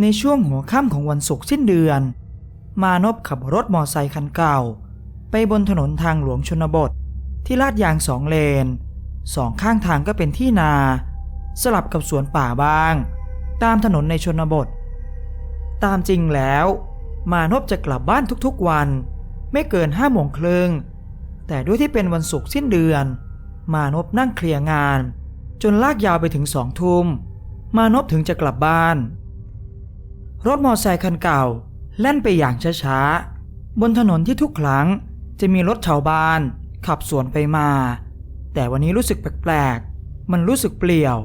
ในช่วงหัวค่ำของวันศุกร์สิ้นเดือน มานพขับรถมอไซค์คันเก่า ไปบนถนนทางหลวงชนบท ที่ลาดยางสองเลนสองข้างทางก็เป็นที่นา สลับกับสวนป่าบ้าง ตามถนนในชนบท ตามจริงแล้ว มานพจะกลับบ้านทุกๆวัน ไม่เกินห้าโมงครึ่งแต่ด้วยที่เป็นวันศุกร์สิ้นเดือน มานพนั่งเคลียร์งาน จนลากยาวไปถึงสองทุ่มมานพถึงจะกลับบ้าน รถมอเตอร์ไซค์คันเก่าแล่นไปอย่างช้าๆ บนถนนที่ทุกครั้งจะมีรถชาวบ้านขับสวนไปมา แต่วันนี้รู้สึกแปลกๆ มันรู้สึกเปลี่ยว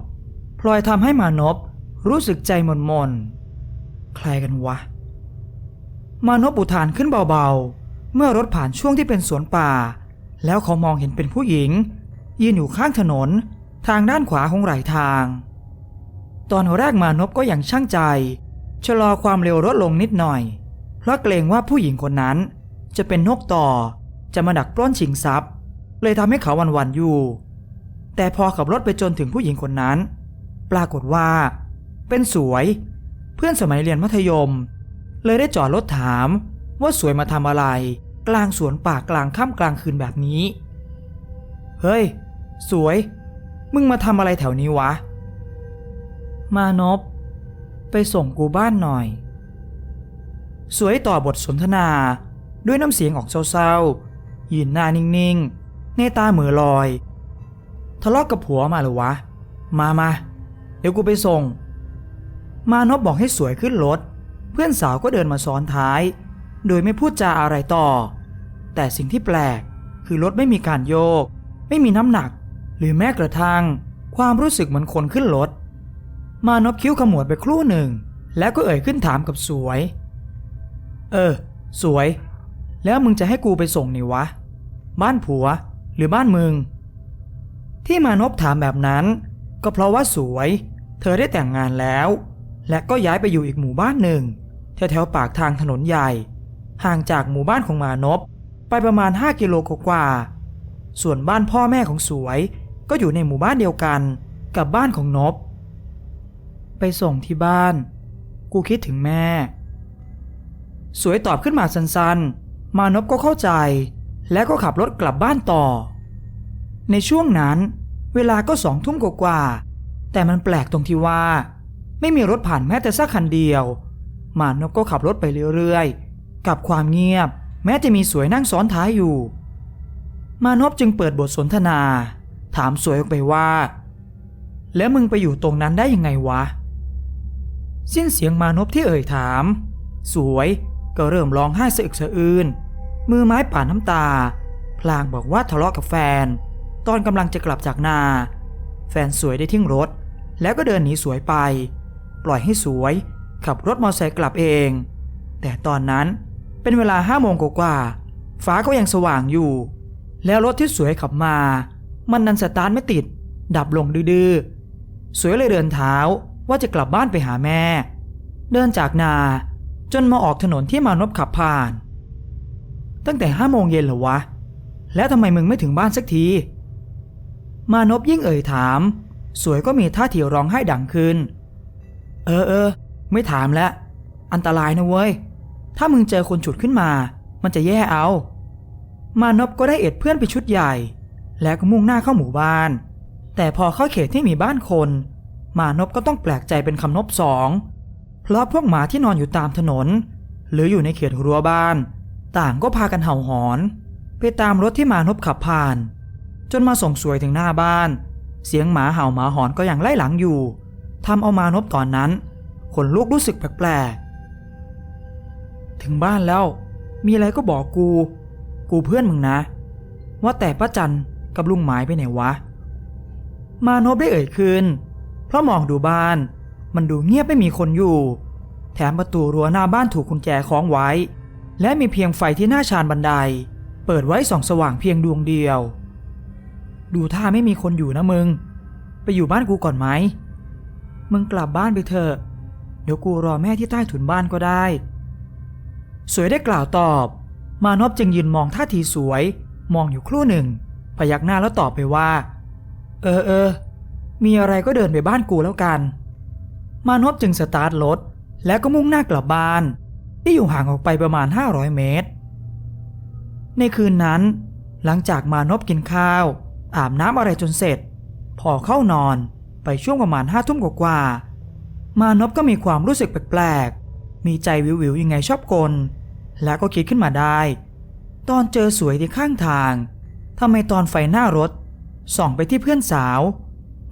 พลอยทำให้มานพรู้สึกใจหม่นๆใครกันวะ มานพอุทานขึ้นเบาๆ เมื่อรถผ่านช่วงที่เป็นสวนป่า แล้วเขามองเห็นเป็นผู้หญิง ยืนอยู่ข้างถนนทางด้านขวาของไหลทาง ตอนแรกมานพก็ยังช่างใจ ชะลอความเร็วรถลงนิดหน่อย เพราะเกรงว่าผู้หญิงคนนั้น จะเป็นนกต่อจะมาดักปล้นชิงทรัพย์ เลยทำให้เขาวันวันๆอยู่ แต่พอขับรถไปจนถึงผู้หญิงคนนั้น ปรากฏว่า เป็นสวย เพื่อนสมัยเรียนมัธยม เลยได้จอดรถถามว่าสวยมาทำอะไร กลางสวนป่ากลางค่ำกลางคืนแบบนี้ เฮ้ย สวย มึงมาทำอะไรแถวนี้วะ มานพ ไปส่งกูบ้านหน่อย สวยต่อบทสนทนาด้วยน้ำเสียงออกเศร้าๆยืนหน้านิ่งๆ ในตาเหมือลอย ทะเลาะกกับผัวมาหรือวะ มามาเดี๋ยวกูไปส่ง มานพบอกให้สวยขึ้นรถ เพื่อนสาวก็เดินมาซ้อนท้าย โดยไม่พูดจาอะไรต่อ แต่สิ่งที่แปลกคือรถไม่มีการโยก ไม่มีน้ำหนัก หรือแม้กระทั่งความรู้สึกเหมือนคนขึ้นรถ มานพคิ้วขมวดไปครู่หนึ่ง แล้วก็เอ่ยขึ้นถามกับสวย เออ สวย แล้วมึงจะให้กูไปส่งนี่วะ บ้านผัวหรือบ้านมึง ที่มานพถามแบบนั้น ก็เพราะว่าสวย เธอได้แต่งงานแล้ว และก็ย้ายไปอยู่อีกหมู่บ้านหนึ่งแถวๆปากทางถนนใหญ่ ห่างจากหมู่บ้านของมานพไปประมาณ 5 กิโลกว่า ส่วนบ้านพ่อแม่ของสวย ก็อยู่ในหมู่บ้านเดียวกันกับบ้านของนบ ไปส่งที่บ้าน กูคิดถึงแม่ สวยตอบขึ้นมาสั้นๆ มานพก็เข้าใจ และก็ขับรถกลับบ้านต่อ ในช่วงนั้น เวลาก็สองทุ่มกว่าๆแต่มันแปลกตรงที่ว่า ไม่มีรถผ่านแม้แต่สักคันเดียว มานพก็ขับรถไปเรื่อยๆ กับความเงียบ แม้จะมีสวยนั่งซ้อนท้ายอยู่ มานพจึงเปิดบทสนทนา ถามสวยออกไปว่าแล้วมึงไปอยู่ตรงนั้นได้ยังไงวะ สิ้นเสียงมานพที่เอ่ยถาม สวยก็เริ่มร้องไห้สะอึกสะอื้นมือไม้ป่านน้ำตา พลางบอกว่าทะเลาะกับแฟน ตอนกำลังจะกลับจากนา แฟนสวยได้ทิ้งรถ แล้วก็เดินหนีสวยไป ปล่อยให้สวยขับรถมอเตอร์ไซค์กลับเอง แต่ตอนนั้นเป็นเวลาห้าโมงกว่าฟ้าก็ยังสว่างอยู่ แล้วรถที่สวยขับมา มันนันสตาร์ทไม่ติด ดับลงดื้อสวยเลยเดินเท้า ว่าจะกลับบ้านไปหาแม่ เดินจากนาจนมาออกถนนที่มานพขับผ่าน ตั้งแต่ห้าโมงเย็นเหรอวะ แล้วทำไมมึงไม่ถึงบ้านสักที มานพยิ่งเอ่ยถาม สวยก็มีท่าทีร้องไห้ดังขึ้น เออเออไม่ถามแล้ว อันตรายนะเว้ย ถ้ามึงเจอคนฉุดขึ้นมา มันจะแย่เอา มานพก็ได้เอ็ดเพื่อนไปชุดใหญ่ แล้วก็มุ่งหน้าเข้าหมู่บ้าน แต่พอเข้าเขตที่มีบ้านคน มานพก็ต้องแปลกใจเป็นคำนบสอง เพราะพวกหมาที่นอนอยู่ตามถนน หรืออยู่ในเขตรั้วบ้าน ต่างก็พากันเห่าหอน ไปตามรถที่มานพขับผ่าน จนมาส่งสวยถึงหน้าบ้าน เสียงหมาเห่าหมาหอนก็ยังไล่หลังอยู่ทำเอามานพตอนนั้นขนลุกรู้สึกแปลกๆ ถึงบ้านแล้ว มีอะไรก็บอกกู กูเพื่อนมึงนะ ว่าแต่ป้าจันกับลุงหมายไปไหนวะ มานพได้เอ่ยขึ้น เพราะมองดูบ้าน มันดูเงียบไม่มีคนอยู่ แถมประตูรั้วหน้าบ้านถูกกุญแจคล้องไว้ และมีเพียงไฟที่หน้าชานบันได เปิดไว้ส่องสว่างเพียงดวงเดียว ดูท่าไม่มีคนอยู่นะมึง ไปอยู่บ้านกูก่อนไหมมึงกลับบ้านไปเถอะ เดี๋ยวกูรอแม่ที่ใต้ถุนบ้านก็ได้ สวยได้กล่าวตอบ มานพจึงยืนมองท่าทีสวย มองอยู่ครู่หนึ่ง พยักหน้าแล้วตอบไปว่า เออเออ มีอะไรก็เดินไปบ้านกูแล้วกัน มานพจึงสตาร์ทรถ แล้วก็มุ่งหน้ากลับบ้าน ที่อยู่ห่างออกไปประมาณ 500 เมตร ในคืนนั้น หลังจากมานพกินข้าว อาบน้ำอะไรจนเสร็จ พอเข้านอนไปช่วงประมาณห้าทุ่มกว่า มานพก็มีความรู้สึกแปลกๆ มีใจวิวๆยังไงชอบกล แล้วก็คิดขึ้นมาได้ ตอนเจอสวยที่ข้างทางทำไมตอนไฟหน้ารถส่องไปที่เพื่อนสาว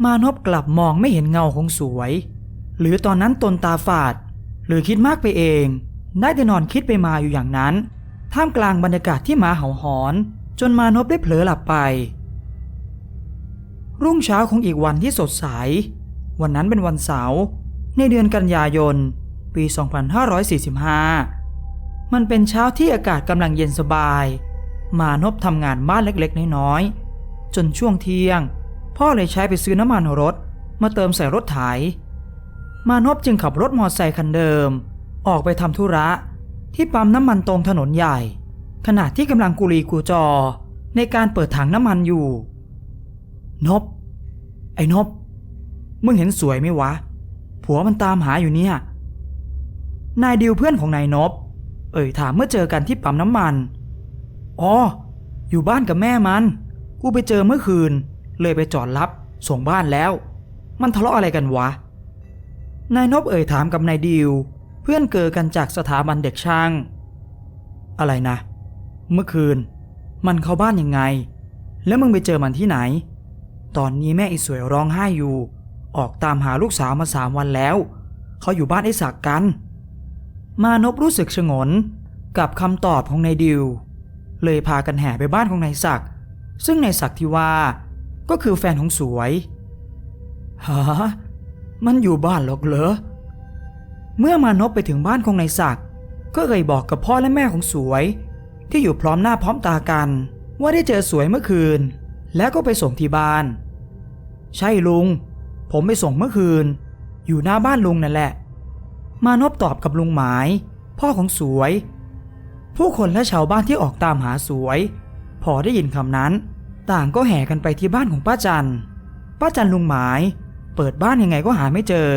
มานพกลับมองไม่เห็นเงาของสวย หรือตอนนั้นตนตาฝาด หรือคิดมากไปเอง ได้แต่นอนคิดไปมาอยู่อย่างนั้น ท่ามกลางบรรยากาศที่หมาเห่าหอน จนมานพได้เผลอหลับไป รุ่งเช้าของอีกวันที่สดใส วันนั้นเป็นวันเสาร์ในเดือนกันยายน ปี 2545 มันเป็นเช้าที่อากาศกำลังเย็นสบาย มานพทำงานบ้านเล็กๆ น้อยๆ จนช่วงเที่ยง พ่อเลยใช้ไปซื้อน้ำมันรถ มาเติมใส่รถไถ มานพจึงขับรถมอเตอร์ไซค์คันเดิม ออกไปทำธุระที่ปั๊มน้ำมันตรงถนนใหญ่ ขณะที่กำลังกุลีกูจอ ในการเปิดถังน้ำมันอยู่ นบ ไอ้นบ มึงเห็นสวยไหมวะ ผัวมันตามหาอยู่เนี่ย นายดิวเพื่อนของนายนบ เอ่ยถามเมื่อเจอกันที่ปั๊มน้ำมัน อ๋อ อยู่บ้านกับแม่มัน กูไปเจอเมื่อคืน เลยไปจอดรับส่งบ้านแล้ว มันทะเลาะอะไรกันวะ นายนบเอ่ยถามกับนายดิว เพื่อนเกิดกันจากสถาบันเด็กช่าง อะไรนะ เมื่อคืน มันเข้าบ้านยังไง แล้วมึงไปเจอมันที่ไหน ตอนนี้แม่อีสวยร้องไห้อยู่ ออกตามหาลูกสาวมาสามวันแล้ว เขาอยู่บ้านไอ้ศักดิ์กัน มานพรู้สึกชงนกับคำตอบของนายดิว เลยพากันแห่ไปบ้านของนายศักดิ์ซึ่งนายศักดิ์ที่ว่า ก็คือแฟนของสวยฮะมันอยู่บ้านหรอกเหรอ เมื่อมานพไปถึงบ้านของนายศักดิ์ก็เลยบอกกับพ่อและแม่ของสวย ที่อยู่พร้อมหน้าพร้อมตากัน ว่าได้เจอสวยเมื่อคืน แล้วก็ไปส่งที่บ้าน ใช่ลุง ผมไปส่งเมื่อคืน อยู่หน้าบ้านลุงนั่นแหละ มานพตอบกับลุงหมาย พ่อของสวย ผู้คนและชาวบ้านที่ออกตามหาสวย พอได้ยินคำนั้น ต่างก็แห่กันไปที่บ้านของป้าจัน ป้าจันลุงหมาย เปิดบ้านยังไงก็หาไม่เจอ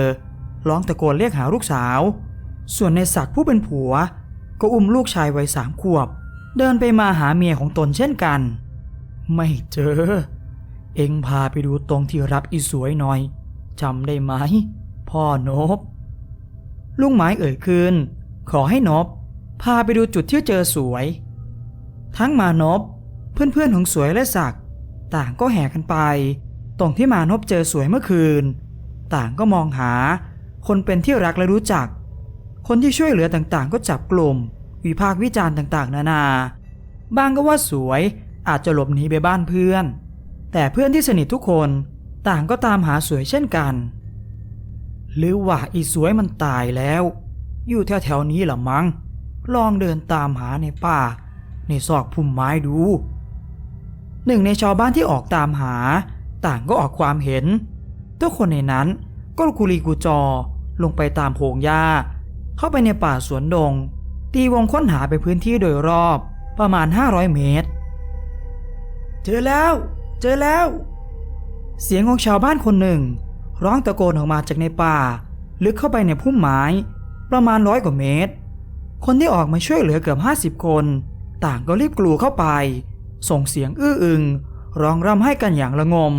ร้องตะโกนเรียกหาลูกสาว ส่วนในศักดิ์ผู้เป็นผัว ก็อุ้มลูกชายวัยสามขวบ เดินไปมาหาเมียของตนเช่นกัน ไม่เจอ เอ็งพาไปดูตรงที่รับอีสวยหน่อยจำได้ไหม พ่อนบ ลุงหมายเอ่ยคืน ขอให้นบ พาไปดูจุดที่เจอสวย ทั้งมานพเพื่อนๆของสวยและศักดิ์ ต่างก็แห่กันไป ตรงที่มานพเจอสวยเมื่อคืน ต่างก็มองหา คนเป็นที่รักและรู้จัก คนที่ช่วยเหลือต่างๆ ก็จับกลุ่ม วิพากษ์วิจารณ์ต่างๆ นานา บางก็ว่าสวยอาจจะหลบหนีไปบ้านเพื่อน แต่เพื่อนที่สนิททุกคนต่างก็ตามหาสวยเช่นกัน หรือว่าอีสวยมันตายแล้ว อยู่แถวๆนี้ละมัง้งลองเดินตามหาในป่า ในซอกพุ่มไม้ดู หนึ่งในชาวบ้านที่ออกตามหา ต่างก็ออกความเห็น ทุกคนในนั้นก็กุลีกูจอลงไปตามโพงหญ้า เข้าไปในป่าสวนดง ตีวงค้นหาไปพื้นที่โดยรอบประมาณ 500 เมตร เจอแล้ว เจอแล้ว เสียงของชาวบ้านคนหนึ่ง ร้องตะโกนออกมาจากในป่า ลึกเข้าไปในพุ่มไม้ ประมาณร้อยกว่าเมตร คนที่ออกมาช่วยเหลือเกือบ 50 คน ต่างก็รีบกลูเข้าไป ส่งเสียงอื้ออึงร้องร่ำให้กันอย่างระงม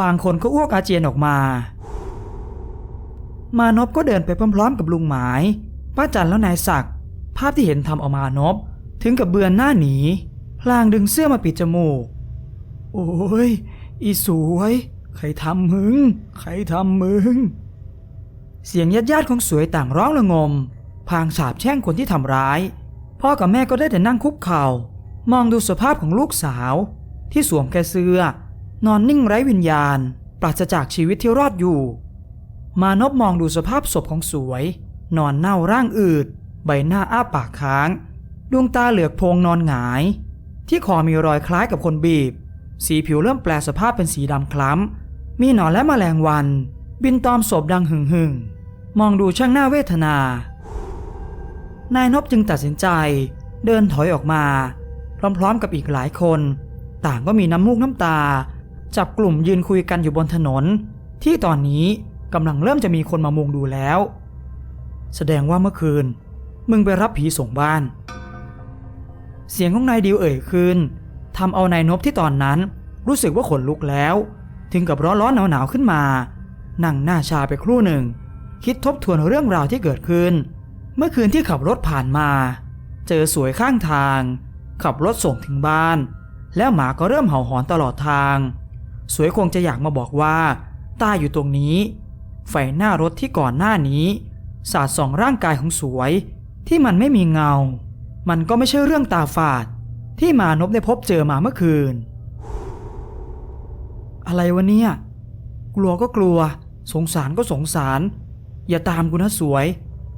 บางคนก็อ้วกอาเจียนออกมา มานพก็เดินไปพร้อมๆ กับลุงหมาย ป้าจันแล้วนายศักดิ์ภาพที่เห็นทำออกมานพ ถึงกับเบือนหน้าหนี พลางดึงเสื้อมาปิดจมูก โอ้ย อีสวย ใครทำมึง ใครทำมึง เสียงญาติญาติๆของสวยต่างร้องระงม พางสาบแช่งคนที่ทำร้าย พ่อกับแม่ก็ได้แต่นั่งคุกเข่า มองดูสภาพของลูกสาว ที่สวมแค่เสื้อ นอนนิ่งไร้วิญญาณ ปราศจากชีวิตที่รอดอยู่ มานพมองดูสภาพศพของสวย นอนเน่าร่างอืด ใบหน้าอ้าปากค้าง ดวงตาเหลือกโพงนอนหงาย ที่คอมีรอยคล้ายกับคนบีบ สีผิวเริ่มแปลสภาพเป็นสีดำคล้ำ มีหนอนและแมลงวัน บินตอมศพดังหึ่งหึ่งมองดูช่างหน้าเวทนา นายนพจึงตัดสินใจ เดินถอยออกมา พร้อมๆกับอีกหลายคน ต่างก็มีน้ำมูกน้ำตา จับกลุ่มยืนคุยกันอยู่บนถนน ที่ตอนนี้กำลังเริ่มจะมีคนมามุงดูแล้ว แสดงว่าเมื่อคืน มึงไปรับผีส่งบ้าน เสียงของนายดิวเอ่ยขึ้นทำเอานายนบที่ตอนนั้น รู้สึกว่าขนลุกแล้ว ถึงกับร้อนร้อนหนาวหนาวๆขึ้นมา นั่งหน้าชาไปครู่หนึ่ง คิดทบทวนเรื่องราวที่เกิดขึ้น เมื่อคืนที่ขับรถผ่านมา เจอสวยข้างทาง ขับรถส่งถึงบ้าน แล้วหมาก็เริ่มเห่าหอนตลอดทาง สวยคงจะอยากมาบอกว่า ตายอยู่ตรงนี้ ไฟหน้ารถที่ก่อนหน้านี้ สาดส่องร่างกายของสวย ที่มันไม่มีเงา มันก็ไม่ใช่เรื่องตาฝาด ที่มานพได้พบเจอมาเมื่อคืน อะไรวะเนี่ย กลัวก็กลัว สงสารก็สงสาร อย่าตามกูนะสวย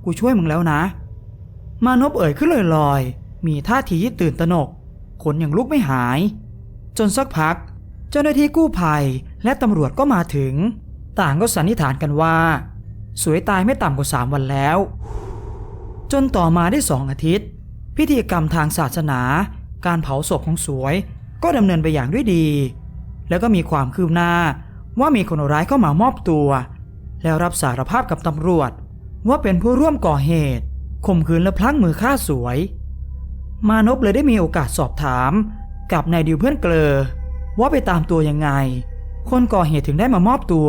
กูช่วยมึงแล้วนะ มานพเอ่ยขึ้นลอยๆ มีท่าทีที่ตื่นตระหนกขนยังลุกไม่หาย จนสักพัก เจ้าหน้าที่กู้ภัยและตำรวจก็มาถึง ต่างก็สันนิษฐานกันว่า สวยตายไม่ต่ำกว่าสามวันแล้ว จนต่อมาได้สองอาทิตย์ พิธีกรรมทางศาสนา การเผาศพของสวย ก็ดำเนินไปอย่างด้วยดี แล้วก็มีความคืบหน้าว่ามีคนร้ายเข้ามามอบตัว แล้วรับสารภาพกับตำรวจ ว่าเป็นผู้ร่วมก่อเหตุข่มขืนและพลั้งมือฆ่าสวย มานพเลยได้มีโอกาสสอบถาม กับนายดิวเพื่อนเกลอ ว่าไปตามตัวยังไง คนก่อเหตุถึงได้มามอบตัว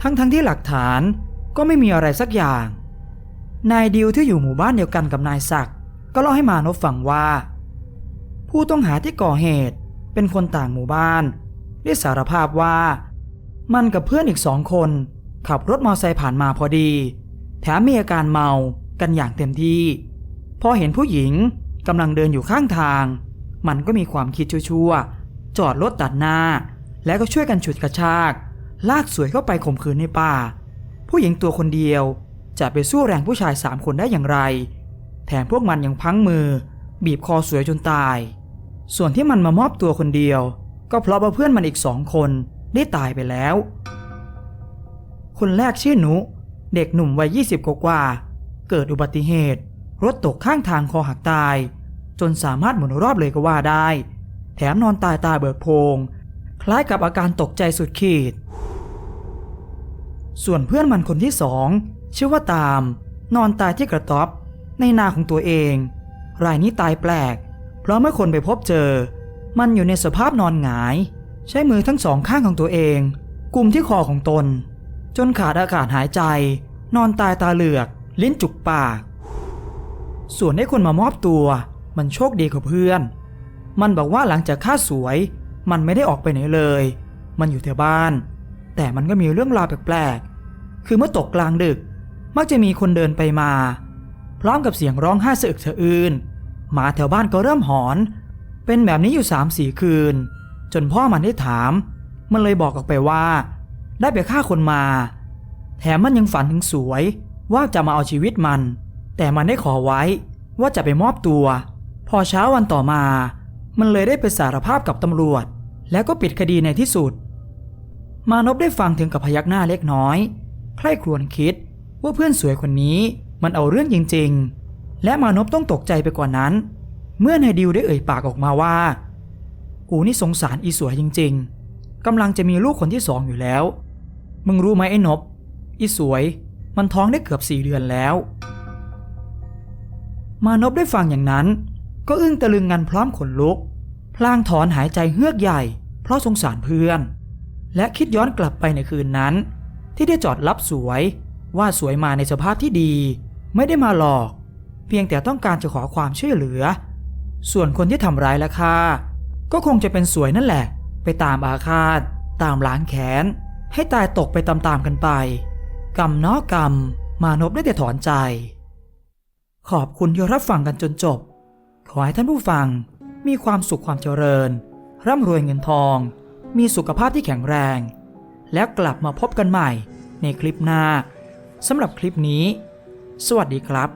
ทั้งๆทที่หลักฐานก็ไม่มีอะไรสักอย่าง นายดิวที่อยู่หมู่บ้านเดียวกันกับนายศักดิ์ก็เล่าให้มานพฟังว่า ผู้ต้องหาที่ก่อเหตุเป็นคนต่างหมู่บ้าน ได้สารภาพว่า มันกับเพื่อนอีกสองคน ขับรถมอเตอร์ไซค์ผ่านมาพอดี แถมมีอาการเมากันอย่างเต็มที่ พอเห็นผู้หญิง กำลังเดินอยู่ข้างทาง มันก็มีความคิดชั่วๆ จอดรถตัดหน้า แล้วก็ช่วยกันฉุดกระชาก ลากสวยเข้าไปข่มขืนในป่า ผู้หญิงตัวคนเดียว จะไปสู้แรงผู้ชายสามคนได้อย่างไร แถมพวกมันยังพังมือ บีบคอสวยจนตาย ส่วนที่มันมามอบตัวคนเดียว ก็เพราะว่าเพื่อนมันอีกสองคนได้ตายไปแล้ว คนแรกชื่อหนุ เด็กหนุ่มวัยยี่สิบกว่า เกิดอุบัติเหตุ รถตกข้างทางคอหักตาย จนสามารถหมุนรอบเลยก็ว่าได้ แถมนอนตายตาเบิกโพง คล้ายกับอาการตกใจสุดขีด ส่วนเพื่อนมันคนที่สองชื่อว่าตาม นอนตายที่กระต๊อบ ในนาของตัวเอง รายนี้ตายแปลก เพราะเมื่อคนไปพบเจอ มันอยู่ในสภาพนอนหงาย ใช้มือทั้งสองข้างของตัวเองกุมที่คอของตน จนขาดอากาศหายใจ นอนตายตาเหลือก ลิ้นจุกปาก ส่วนให้คนมามอบตัว มันโชคดีกว่าเพื่อน มันบอกว่าหลังจากฆ่าสวย มันไม่ได้ออกไปไหนเลย มันอยู่แต่บ้าน แต่มันก็มีเรื่องราวแปลกๆ คือเมื่อตกกลางดึก มักจะมีคนเดินไปมา พร้อมกับเสียงร้องไห้สะอึกสะอื้นหมาแถวบ้านก็เริ่มหอน เป็นแบบนี้อยู่สามสี่คืน จนพ่อมันได้ถาม มันเลยบอกออกไปว่า ได้ไปฆ่าคนมา แถมมันยังฝันถึงสวยว่าจะมาเอาชีวิตมัน แต่มันได้ขอไว้ว่าจะไปมอบตัว พอเช้าวันต่อมา มันเลยได้ไปสารภาพกับตำรวจ แล้วก็ปิดคดีในที่สุด มานพได้ฟังถึงกับพยักหน้าเล็กน้อย ใคร่ครวญคิดว่าเพื่อนสวยคนนี้มันเอาเรื่องจริงๆ และมานพต้องตกใจไปกว่านั้น เมื่อนายดิวได้เอ่ยปากออกมาว่า กูนี่สงสารอีสวยจริง ๆกำลังจะมีลูกคนที่สองอยู่แล้ว มึงรู้ไหมไอ้นบ อีสวย มันท้องได้เกือบสี่เดือนแล้ว มานพได้ฟังอย่างนั้น ก็อึ้งตะลึงงันพร้อมขนลุก พลางถอนหายใจเฮือกใหญ่ เพราะสงสารเพื่อน และคิดย้อนกลับไปในคืนนั้น ที่ได้จอดรับสวย ว่าสวยมาในสภาพที่ดี ไม่ได้มาหลอก เพียงแต่ต้องการจะขอความช่วยเหลือ ส่วนคนที่ทำร้ายและฆ่าก็คงจะเป็นสวยนั่นแหละ ไปตามอาฆาต ตามล้างแค้น ให้ตายตกไปตามๆกันไป กรรมเนอกรรม มานพได้แต่ถอนใจ ขอบคุณที่รับฟังกันจนจบ ขอให้ท่านผู้ฟังมีความสุขความเจริญ ร่ำรวยเงินทอง มีสุขภาพที่แข็งแรง แล้วกลับมาพบกันใหม่ในคลิปหน้าสำหรับคลิปนี้ สวัสดีครับ